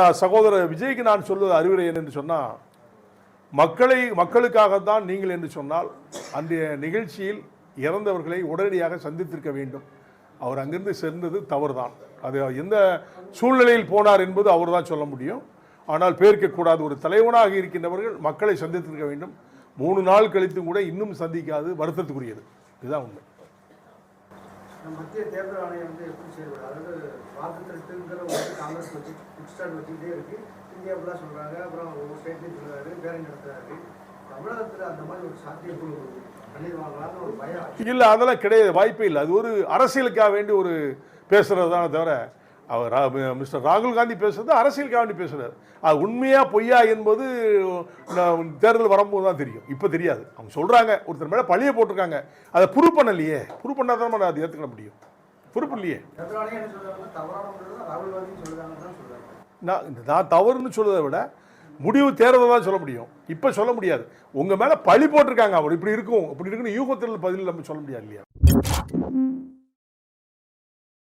சகோதரர் விஜய்க்கு நான் சொல்வது அறிவுரை என்று சொன்னால் மக்களை மக்களுக்காகத்தான் நீங்கள் என்று சொன்னால் அன்றைய நிகழ்ச்சியில் இறந்தவர்களை உடனடியாக சந்தித்திருக்க வேண்டும். அவர் அங்கிருந்து சென்றது தவறுதான். அது எந்த சூழ்நிலையில் போனார் என்பது அவர் தான் சொல்ல முடியும். ஆனால் பேர்க்கக்கூடாது ஒரு தலைவனாக இருக்கின்றவர்கள் மக்களை சந்தித்திருக்க வேண்டும். மூணு நாள் கழித்து கூட இன்னும் சந்திக்காது வருத்தத்துக்குரியது. இதுதான் உண்மை. மத்திய தேர்தல் ஆணையம் வந்து எப்படி செயல்படுது? அதாவது வாக்கு ஒரு காங்கிரஸ் வச்சு குட்ஸ்டார்ட் வச்சுக்கிட்டே இருக்கு. இந்தியா ஃபுல்லாக சொல்றாங்க. அப்புறம் ஒவ்வொரு ஸ்டேட்லையும் சொல்றாரு பேரணி நடத்துறாரு. தமிழகத்தில் அந்த மாதிரி ஒரு சாத்தியக்குழு பண்ணிடுவாங்களான்னு ஒரு பயம். இல்லை அதெல்லாம் கிடையாது. வாய்ப்பே இல்லை. அது ஒரு அரசியலுக்காக வேண்டி ஒரு பேசுறது தானே தவிர அவர் மிஸ்டர் ராகுல் காந்தி பேசுறது அரசியலுக்காக வேண்டி பேசுறாரு. அது உண்மையா பொய்யா என்பது தேர்தல் வரும்போது தான் தெரியும். இப்போ தெரியாது. அவங்க சொல்றாங்க. ஒருத்தர் மேலே பழிய போட்டிருக்காங்க. அதை ப்ரூவ் பண்ணலையே. ப்ரூவ் பண்ணால் தான் நான் அதை ஏற்றுக்க முடியும். ப்ரூவ் இல்லையே நான் நான் தவறுன்னு சொல்றதை விட முடிவு தேர்தல் தான் சொல்ல முடியும். இப்போ சொல்ல முடியாது. உங்கள் மேலே பழி போட்டிருக்காங்க. அவர் இப்படி இருக்கும். இப்படி இருக்குன்னு யூகத்தில் பதில் நம்ம சொல்ல முடியாது இல்லையா?